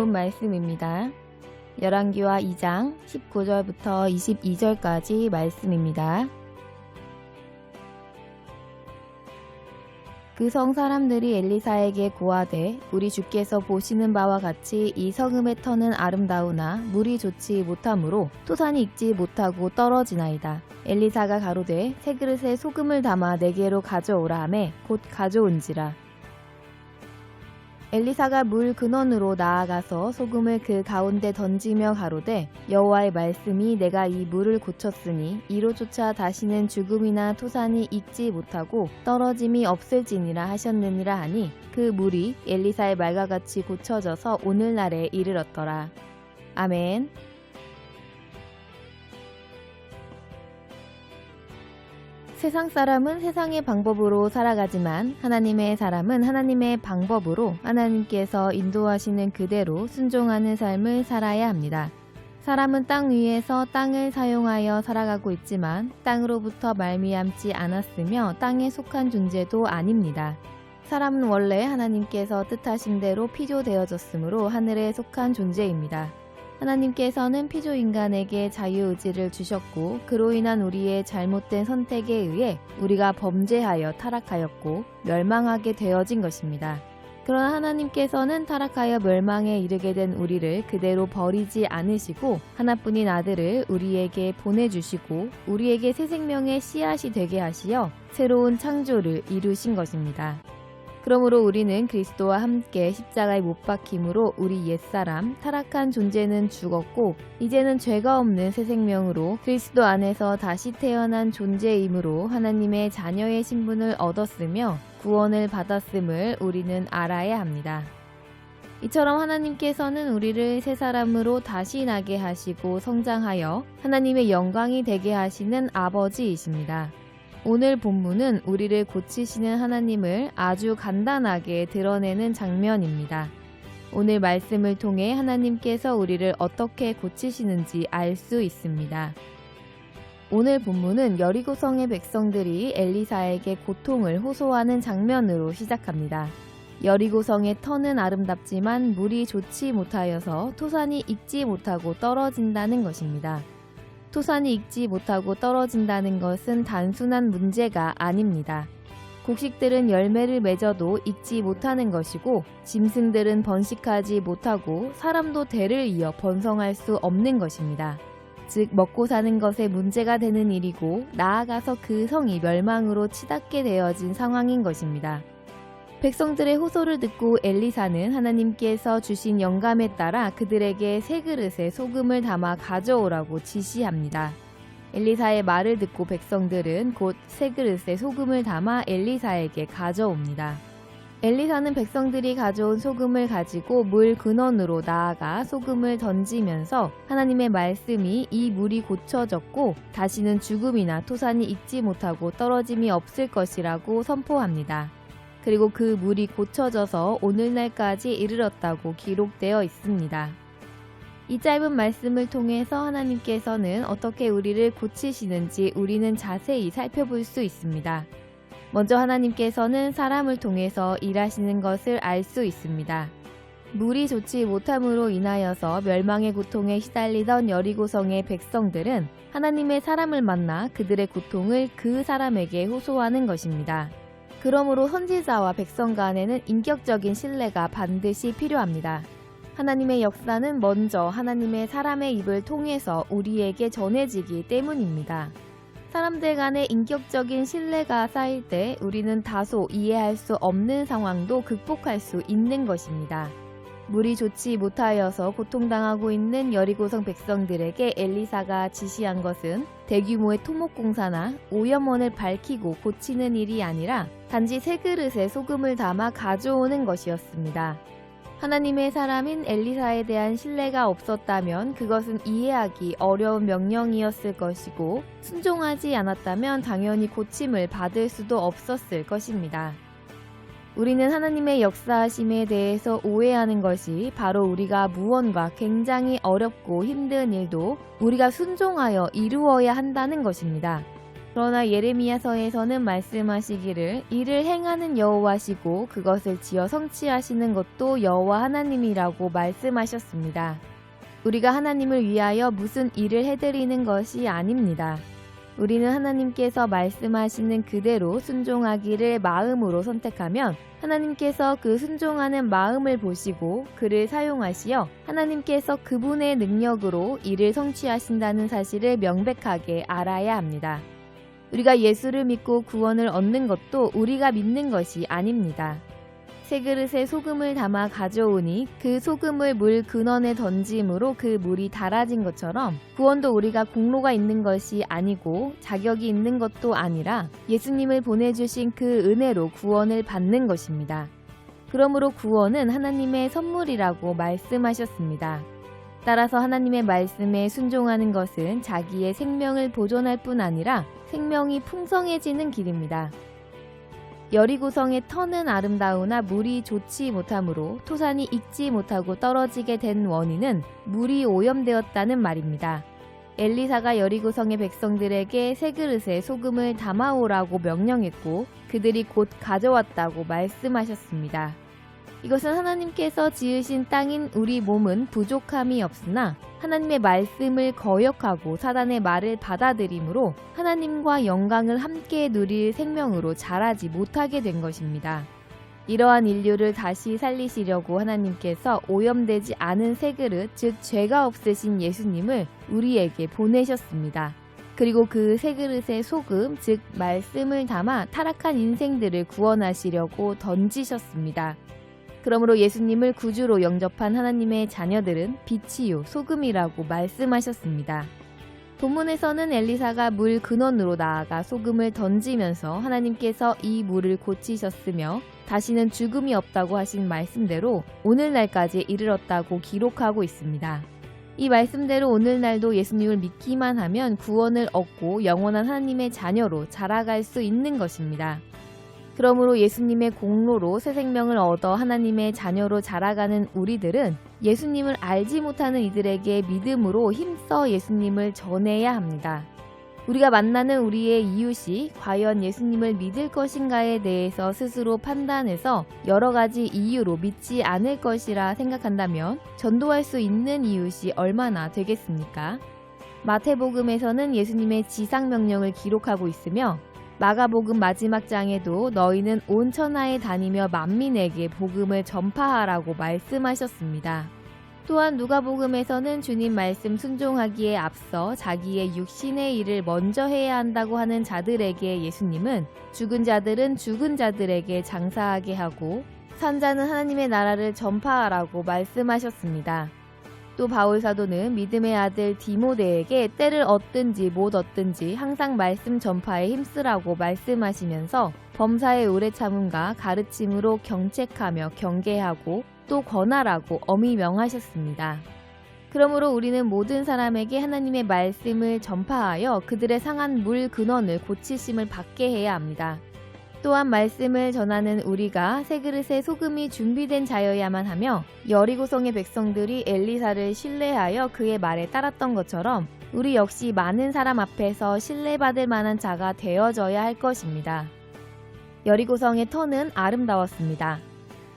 본문 말씀입니다. 열왕기와 2장 19절부터 22절까지 말씀입니다. 그 성 사람들이 엘리사에게 고하되 우리 주께서 보시는 바와 같이 이 성읍의 터는 아름다우나 물이 좋지 못하므로 토산이 익지 못하고 떨어지나이다. 엘리사가 가로되 새 그릇에 소금을 담아 내게로 가져오라 하매 곧 가져온지라. 엘리사가 물 근원으로 나아가서 소금을 그 가운데 던지며 가로되 여호와의 말씀이 내가 이 물을 고쳤으니 이로조차 다시는 죽음이나 토산이 익지 못하고 떨어짐이 없을지니라 하셨느니라 하니 그 물이 엘리사의 말과 같이 고쳐져서 오늘날에 이르렀더라. 아멘. 세상 사람은 세상의 방법으로 살아가지만 하나님의 사람은 하나님의 방법으로 하나님께서 인도하시는 그대로 순종하는 삶을 살아야 합니다. 사람은 땅 위에서 땅을 사용하여 살아가고 있지만 땅으로부터 말미암지 않았으며 땅에 속한 존재도 아닙니다. 사람은 원래 하나님께서 뜻하신 대로 피조되어졌으므로 하늘에 속한 존재입니다. 하나님께서는 피조 인간에게 자유의지를 주셨고 그로 인한 우리의 잘못된 선택에 의해 우리가 범죄하여 타락하였고 멸망하게 되어진 것입니다. 그러나 하나님께서는 타락하여 멸망에 이르게 된 우리를 그대로 버리지 않으시고 하나뿐인 아들을 우리에게 보내주시고 우리에게 새 생명의 씨앗이 되게 하시어 새로운 창조를 이루신 것입니다. 그러므로 우리는 그리스도와 함께 십자가에 못 박힘으로 우리 옛사람 타락한 존재는 죽었고 이제는 죄가 없는 새 생명으로 그리스도 안에서 다시 태어난 존재이므로 하나님의 자녀의 신분을 얻었으며 구원을 받았음을 우리는 알아야 합니다. 이처럼 하나님께서는 우리를 새 사람으로 다시 나게 하시고 성장하여 하나님의 영광이 되게 하시는 아버지이십니다. 오늘 본문은 우리를 고치시는 하나님을 아주 간단하게 드러내는 장면입니다. 오늘 말씀을 통해 하나님께서 우리를 어떻게 고치시는지 알 수 있습니다. 오늘 본문은 여리고성의 백성들이 엘리사에게 고통을 호소하는 장면으로 시작합니다. 여리고성의 터는 아름답지만 물이 좋지 못하여서 토산이 익지 못하고 떨어진다는 것입니다. 토산이 익지 못하고 떨어진다는 것은 단순한 문제가 아닙니다. 곡식들은 열매를 맺어도 익지 못하는 것이고 짐승들은 번식하지 못하고 사람도 대를 이어 번성할 수 없는 것입니다. 즉 먹고 사는 것에 문제가 되는 일이고 나아가서 그 성이 멸망으로 치닫게 되어진 상황인 것입니다. 백성들의 호소를 듣고 엘리사는 하나님께서 주신 영감에 따라 그들에게 새 그릇에 소금을 담아 가져오라고 지시합니다. 엘리사의 말을 듣고 백성들은 곧새 그릇에 소금을 담아 엘리사에게 가져옵니다. 엘리사는 백성들이 가져온 소금을 가지고 물 근원으로 나아가 소금을 던지면서 하나님의 말씀이 이 물이 고쳐졌고 다시는 죽음이나 토산이 익지 못하고 떨어짐이 없을 것이라고 선포합니다. 그리고 그 물이 고쳐져서 오늘날까지 이르렀다고 기록되어 있습니다. 이 짧은 말씀을 통해서 하나님께서는 어떻게 우리를 고치시는지 우리는 자세히 살펴볼 수 있습니다. 먼저 하나님께서는 사람을 통해서 일하시는 것을 알 수 있습니다. 물이 좋지 못함으로 인하여서 멸망의 고통에 시달리던 여리고성의 백성들은 하나님의 사람을 만나 그들의 고통을 그 사람에게 호소하는 것입니다. 그러므로 선지자와 백성 간에는 인격적인 신뢰가 반드시 필요합니다. 하나님의 역사는 먼저 하나님의 사람의 입을 통해서 우리에게 전해지기 때문입니다. 사람들 간의 인격적인 신뢰가 쌓일 때 우리는 다소 이해할 수 없는 상황도 극복할 수 있는 것입니다. 물이 좋지 못하여서 고통당하고 있는 여리고성 백성들에게 엘리사가 지시한 것은 대규모의 토목공사나 오염원을 밝히고 고치는 일이 아니라 단지 새 그릇에 소금을 담아 가져오는 것이었습니다. 하나님의 사람인 엘리사에 대한 신뢰가 없었다면 그것은 이해하기 어려운 명령이었을 것이고 순종하지 않았다면 당연히 고침을 받을 수도 없었을 것입니다. 우리는 하나님의 역사하심에 대해서 오해하는 것이 바로 우리가 무언가 굉장히 어렵고 힘든 일도 우리가 순종하여 이루어야 한다는 것입니다. 그러나 예레미야서에서는 말씀하시기를 이를 행하는 여호와시고 그것을 지어 성취하시는 것도 여호와 하나님이라고 말씀하셨습니다. 우리가 하나님을 위하여 무슨 일을 해드리는 것이 아닙니다. 우리는 하나님께서 말씀하시는 그대로 순종하기를 마음으로 선택하면 하나님께서 그 순종하는 마음을 보시고 그를 사용하시어 하나님께서 그분의 능력으로 일을 성취하신다는 사실을 명백하게 알아야 합니다. 우리가 예수를 믿고 구원을 얻는 것도 우리가 믿는 것이 아닙니다. 새 그릇에 소금을 담아 가져오니 그 소금을 물 근원에 던짐으로 그 물이 달아진 것처럼 구원도 우리가 공로가 있는 것이 아니고 자격이 있는 것도 아니라 예수님을 보내주신 그 은혜로 구원을 받는 것입니다. 그러므로 구원은 하나님의 선물이라고 말씀하셨습니다. 따라서 하나님의 말씀에 순종하는 것은 자기의 생명을 보존할 뿐 아니라 생명이 풍성해지는 길입니다. 여리고성의 터는 아름다우나 물이 좋지 못하므로 토산이 익지 못하고 떨어지게 된 원인은 물이 오염되었다는 말입니다. 엘리사가 여리고성의 백성들에게 새 그릇에 소금을 담아오라고 명령했고 그들이 곧 가져왔다고 말씀하셨습니다. 이것은 하나님께서 지으신 땅인 우리 몸은 부족함이 없으나 하나님의 말씀을 거역하고 사단의 말을 받아들이므로 하나님과 영광을 함께 누릴 생명으로 자라지 못하게 된 것입니다. 이러한 인류를 다시 살리시려고 하나님께서 오염되지 않은 새 그릇, 즉 죄가 없으신 예수님을 우리에게 보내셨습니다. 그리고 그 새 그릇에 소금, 즉 말씀을 담아 타락한 인생들을 구원하시려고 던지셨습니다. 그러므로 예수님을 구주로 영접한 하나님의 자녀들은 빛이요 소금이라고 말씀하셨습니다. 본문에서는 엘리사가 물 근원으로 나아가 소금을 던지면서 하나님께서 이 물을 고치셨으며 다시는 죽음이 없다고 하신 말씀대로 오늘날까지 이르렀다고 기록하고 있습니다. 이 말씀대로 오늘날도 예수님을 믿기만 하면 구원을 얻고 영원한 하나님의 자녀로 자라갈 수 있는 것입니다. 그러므로 예수님의 공로로 새 생명을 얻어 하나님의 자녀로 자라가는 우리들은 예수님을 알지 못하는 이들에게 믿음으로 힘써 예수님을 전해야 합니다. 우리가 만나는 우리의 이웃이 과연 예수님을 믿을 것인가에 대해서 스스로 판단해서 여러 가지 이유로 믿지 않을 것이라 생각한다면 전도할 수 있는 이웃이 얼마나 되겠습니까? 마태복음에서는 예수님의 지상 명령을 기록하고 있으며 마가복음 마지막 장에도 너희는 온 천하에 다니며 만민에게 복음을 전파하라고 말씀하셨습니다. 또한 누가복음에서는 주님 말씀 순종하기에 앞서 자기의 육신의 일을 먼저 해야 한다고 하는 자들에게 예수님은 죽은 자들은 죽은 자들에게 장사하게 하고 산자는 하나님의 나라를 전파하라고 말씀하셨습니다. 또 바울 사도는 믿음의 아들 디모데에게 때를 얻든지 못 얻든지 항상 말씀 전파에 힘쓰라고 말씀하시면서 범사의 오래 참음과 가르침으로 경책하며 경계하고 또 권하라고 엄히 명하셨습니다. 그러므로 우리는 모든 사람에게 하나님의 말씀을 전파하여 그들의 상한 물 근원을 고치심을 받게 해야 합니다. 또한 말씀을 전하는 우리가 새 그릇에 소금이 준비된 자여야만 하며 여리고성의 백성들이 엘리사를 신뢰하여 그의 말에 따랐던 것처럼 우리 역시 많은 사람 앞에서 신뢰받을 만한 자가 되어져야 할 것입니다. 여리고성의 터는 아름다웠습니다.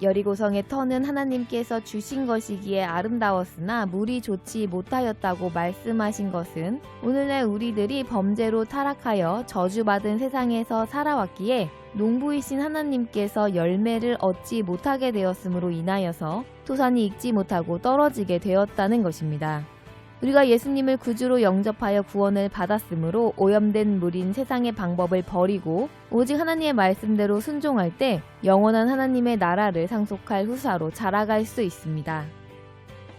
여리고성의 터는 하나님께서 주신 것이기에 아름다웠으나 물이 좋지 못하였다고 말씀하신 것은 오늘날 우리들이 범죄로 타락하여 저주받은 세상에서 살아왔기에 농부이신 하나님께서 열매를 얻지 못하게 되었으므로 인하여서 토산이 익지 못하고 떨어지게 되었다는 것입니다. 우리가 예수님을 구주로 영접하여 구원을 받았으므로 오염된 물인 세상의 방법을 버리고 오직 하나님의 말씀대로 순종할 때 영원한 하나님의 나라를 상속할 후사로 자라갈 수 있습니다.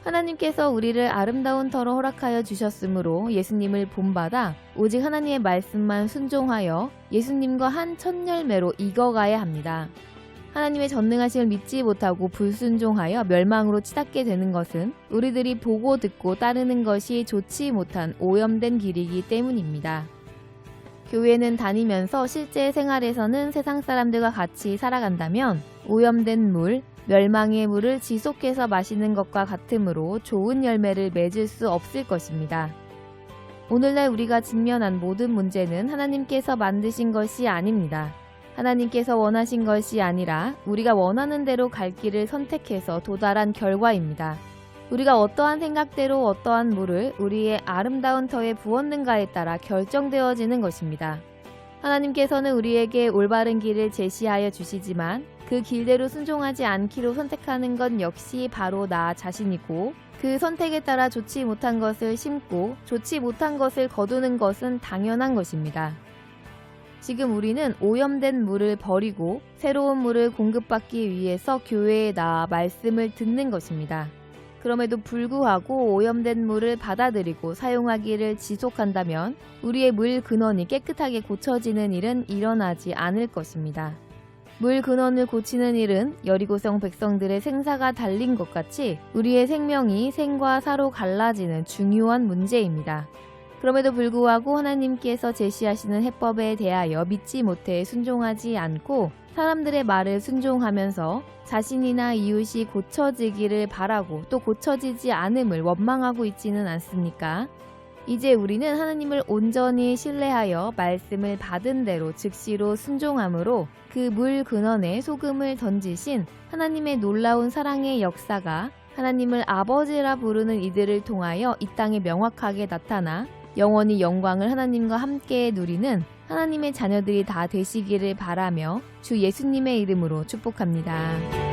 하나님께서 우리를 아름다운 터로 허락하여 주셨으므로 예수님을 본받아 오직 하나님의 말씀만 순종하여 예수님과 한 첫열매로 익어가야 합니다. 하나님의 전능하심을 믿지 못하고 불순종하여 멸망으로 치닫게 되는 것은 우리들이 보고 듣고 따르는 것이 좋지 못한 오염된 길이기 때문입니다. 교회는 다니면서 실제 생활에서는 세상 사람들과 같이 살아간다면 오염된 물, 멸망의 물을 지속해서 마시는 것과 같으므로 좋은 열매를 맺을 수 없을 것입니다. 오늘날 우리가 직면한 모든 문제는 하나님께서 만드신 것이 아닙니다. 하나님께서 원하신 것이 아니라 우리가 원하는 대로 갈 길을 선택해서 도달한 결과입니다. 우리가 어떠한 생각대로 어떠한 물을 우리의 아름다운 터에 부었는가에 따라 결정되어지는 것입니다. 하나님께서는 우리에게 올바른 길을 제시하여 주시지만 그 길대로 순종하지 않기로 선택하는 건 역시 바로 나 자신이고 그 선택에 따라 좋지 못한 것을 심고 좋지 못한 것을 거두는 것은 당연한 것입니다. 지금 우리는 오염된 물을 버리고 새로운 물을 공급받기 위해서 교회에 나와 말씀을 듣는 것입니다. 그럼에도 불구하고 오염된 물을 받아들이고 사용하기를 지속한다면 우리의 물 근원이 깨끗하게 고쳐지는 일은 일어나지 않을 것입니다. 물 근원을 고치는 일은 여리고성 백성들의 생사가 달린 것 같이 우리의 생명이 생과 사로 갈라지는 중요한 문제입니다. 그럼에도 불구하고 하나님께서 제시하시는 해법에 대하여 믿지 못해 순종하지 않고 사람들의 말을 순종하면서 자신이나 이웃이 고쳐지기를 바라고 또 고쳐지지 않음을 원망하고 있지는 않습니까? 이제 우리는 하나님을 온전히 신뢰하여 말씀을 받은 대로 즉시로 순종함으로 그 물 근원에 소금을 던지신 하나님의 놀라운 사랑의 역사가 하나님을 아버지라 부르는 이들을 통하여 이 땅에 명확하게 나타나 영원히 영광을 하나님과 함께 누리는 하나님의 자녀들이 다 되시기를 바라며 주 예수님의 이름으로 축복합니다.